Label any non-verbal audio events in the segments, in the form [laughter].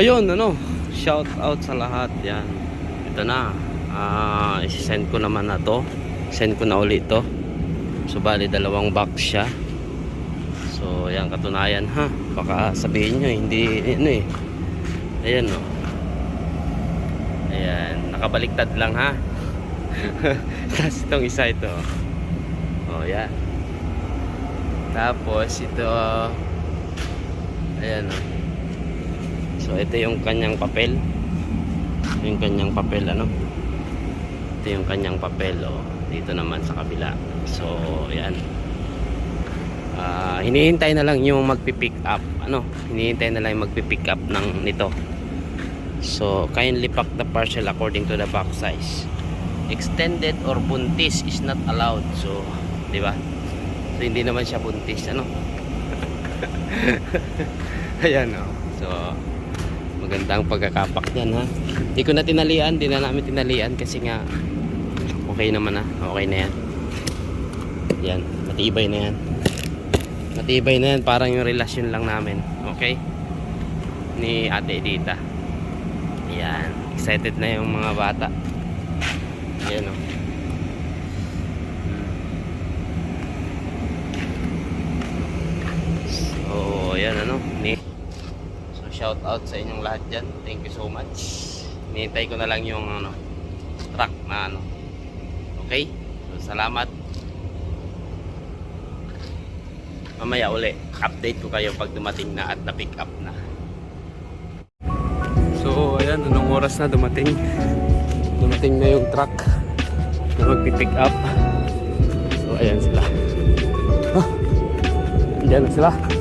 Ayun, ano, shout out sa lahat. Yan. Ito na. Ah, isi-send ko naman na to. Send ko na ulit to. So, bali dalawang box siya. So, yan katunayan ha. Baka sabihin nyo, hindi, ano eh. Ayan, no. Ayan, nakabaliktad lang ha. [laughs] Tapos itong isa ito. Oh, yan. Tapos ito, ayan, no. So, ito yung kanyang papel. Yung kanyang papel, ano. Ito yung kanyang papel, oh. Dito naman sa kabila. So, ayan. Ah, hinihintay na lang yung magpi-pick up ano hinihintay na lang yung magpi-pick up ng nito so kindly pack the parcel according to the box size extended or buntis is not allowed so di ba so hindi naman siya buntis ano [laughs] ayan oh. so magandang pagkakapak niyan ha? Hindi ko na tinalian hindi na namin tinalian kasi nga okay naman na okay na yan. Yan matibay na yan. Matibay na yan parang yung relasyon lang namin okay? Ni ate Edita. Yan excited na yung mga bata. Yan o so yan ano? Ni shout out sa inyong lahat dyan. Thank you so much. Nihintay ko na lang yung ano truck na ano. Okay? So salamat. Mamaya uli update ko kayo pag dumating na at na pick up na. So ayan anong oras na dumating? Dumating na yung truck na magpipick up. So ayan sila. Andyan na sila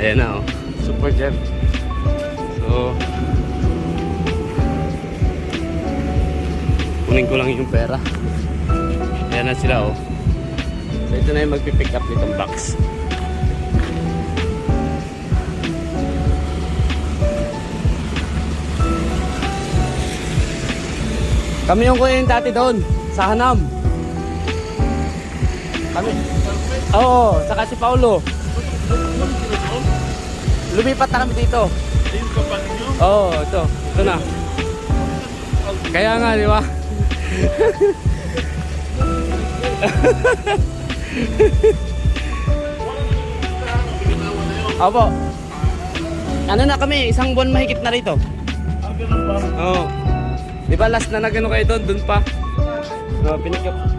ayan na oh. Super gem. So kunin ko lang yung pera. Ayan na sila oh. So ito na yung magpipick up nitong box. Kami yung kunin dati doon sa Hanam. Kami. Oo saka si Paulo lumipat na kami dito oo ito ito na kaya nga di ba [laughs] Opo. Ano na kami, isang buwan mahigit na rito. Ah? Oo. Di ba last na nagano kayo doon, doon pa? Oo, pinikap.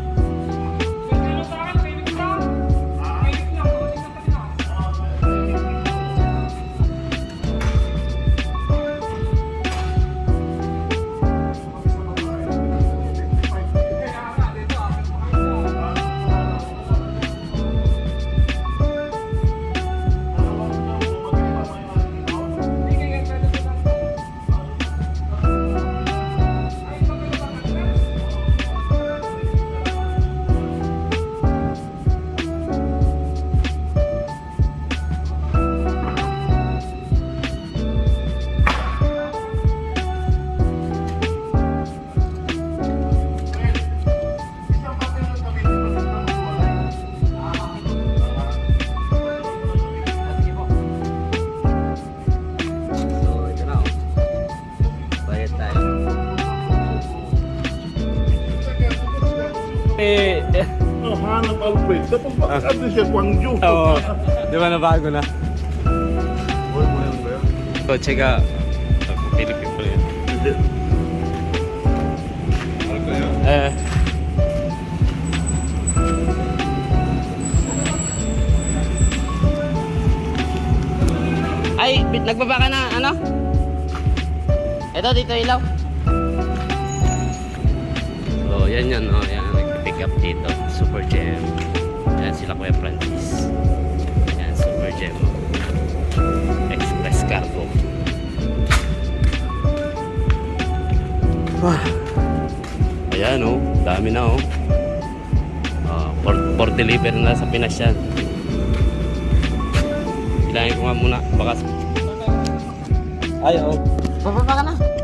Eh, Oh, hanap Alfred. Dapat ba Ah. ano siya, Gwangju? oo. Di ba nabago na? Boy, mo yan ba yan? Kotse ka. Ako, Philippine pa yun. Hindi. Kaya? Eh. Ay, nagbaba ka na, ano? Ito, dito ilaw. So, yan yan, oh, yan, nag-pick up dito. Super Gem. Yan sila Kuya Francis. Yan, Super Gem. Express Cargo. Ah. Ayan oh, dami na oh. Ah, for, for deliver na sa Pinas yan. Bilangin ko nga muna, baka... Ay, oh. Bababa ka na.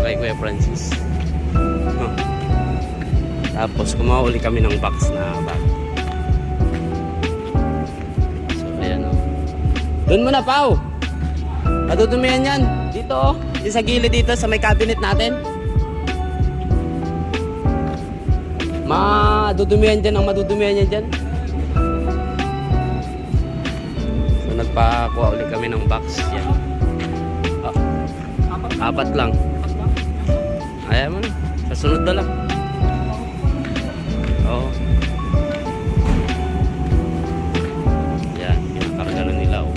Kay Kuya Francis. Tapos kumuha uli kami ng box na bag. So ayan oh. Doon muna Pau. Madudumihan yan. Dito oh. Sa gilid dito sa may cabinet natin. Madudumihan dyan ang madudumihan yan dyan. So nagpakuha uli kami ng box. Yan. Ah, apat lang. Ayaw mo na. Sa sunod na lang. Oo. Yan. Pinakarga na nila. Oh.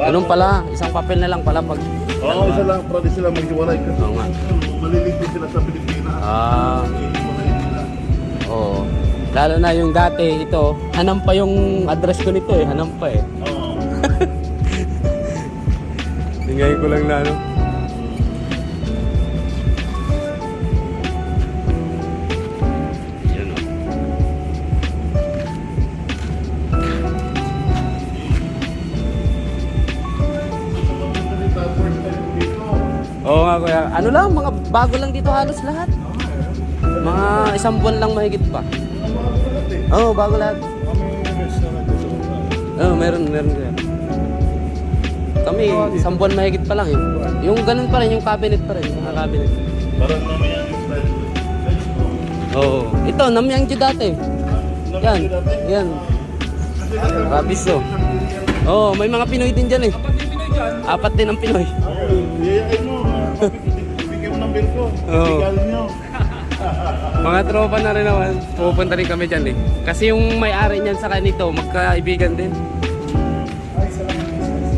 Ganun pala. Isang papel na lang pala pag... Oo, isa lang, di sila maghiwalay kasi Oo nga. malilito sila sa Pilipinas. Ah, Ihiwalay nila. oo. Lalo na yung dati ito, hanam pa yung address ko nito eh, hanam pa eh. Oo. [laughs] Tingnan ko lang na ano. Yan o. Dito. Oo nga kuya. Ano lang, mga bago lang dito halos lahat. Mga isang buwan lang mahigit pa. Oo, bago lahat. Oo, meron, meron kuya. Kami, isang buwan mahigit pa lang eh. Yung ganun pa rin, yung cabinet pa rin, yung mga cabinet. Parang mamaya yung style. Oo. Ito, namyang dyan dati. Yan, yan. Rabis oh. Oo, may mga Pinoy din dyan eh. Apat din ang Pinoy. Yayain mo. ah, Bigyan mo ng bill ko. Oo. Nyo. Mga tropa na rin naman. Pupunta rin kami dyan eh. Kasi yung may-ari niyan sa kanito, magkaibigan din.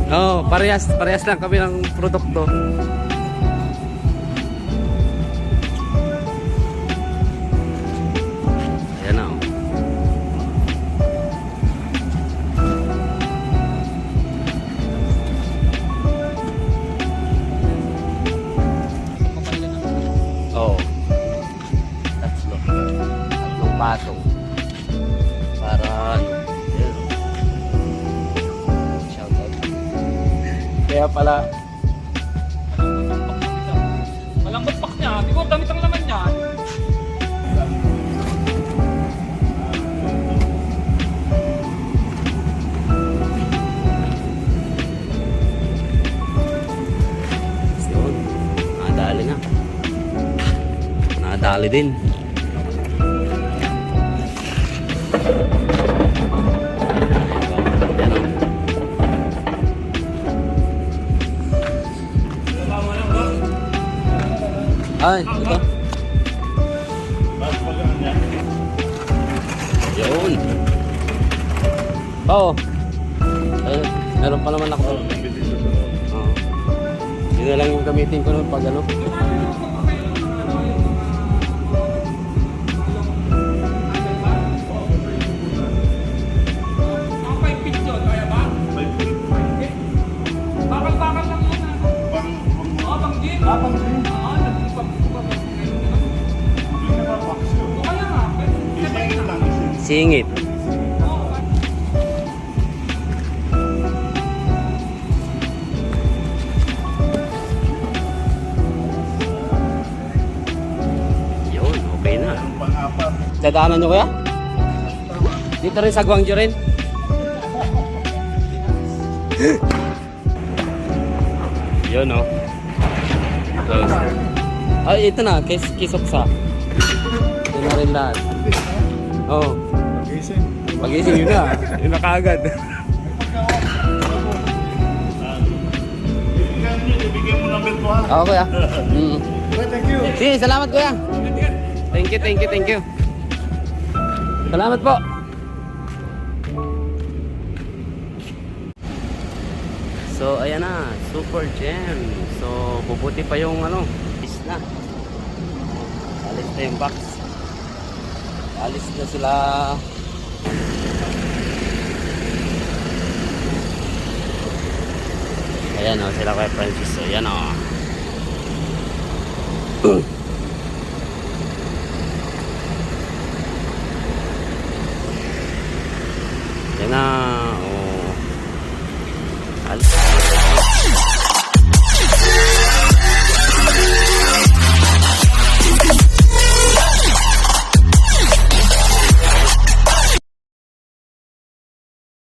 Oo, parehas, parehas lang kami ng produkto. Ayan oh. Oo. Tatlo. Tatlong patong. Para ano. Kaya pala, Malambot pak niya. Siguro damit ang laman niya. yun. Nadali na. Nadali din. Ay, ito. Mas magaan niya. Yun. Oo. Ayun, meron pa naman ako. Oo. Yun na lang yung gamitin ko nun pag ano. Singit. Yun, okay na. Dadaanan nyo kaya? Dito rin sa Guangzhou rin? [laughs] Yun oh. Close. Ay, ito na. Kis kisoksa. Ito na rin lahat. Oh. Gising. Pag-ising yun na. Yun na kaagad. Oo, kuya. Mm. Thank you. Sige, salamat kuya. Thank you, thank you, thank you. Salamat po. So, ayan na. Super gem. So, bubuti pa yung ano. Is na. Alis na yung box. Alis na sila. Ayan o, sila kay Francis. Ayan o. Yan [clears throat]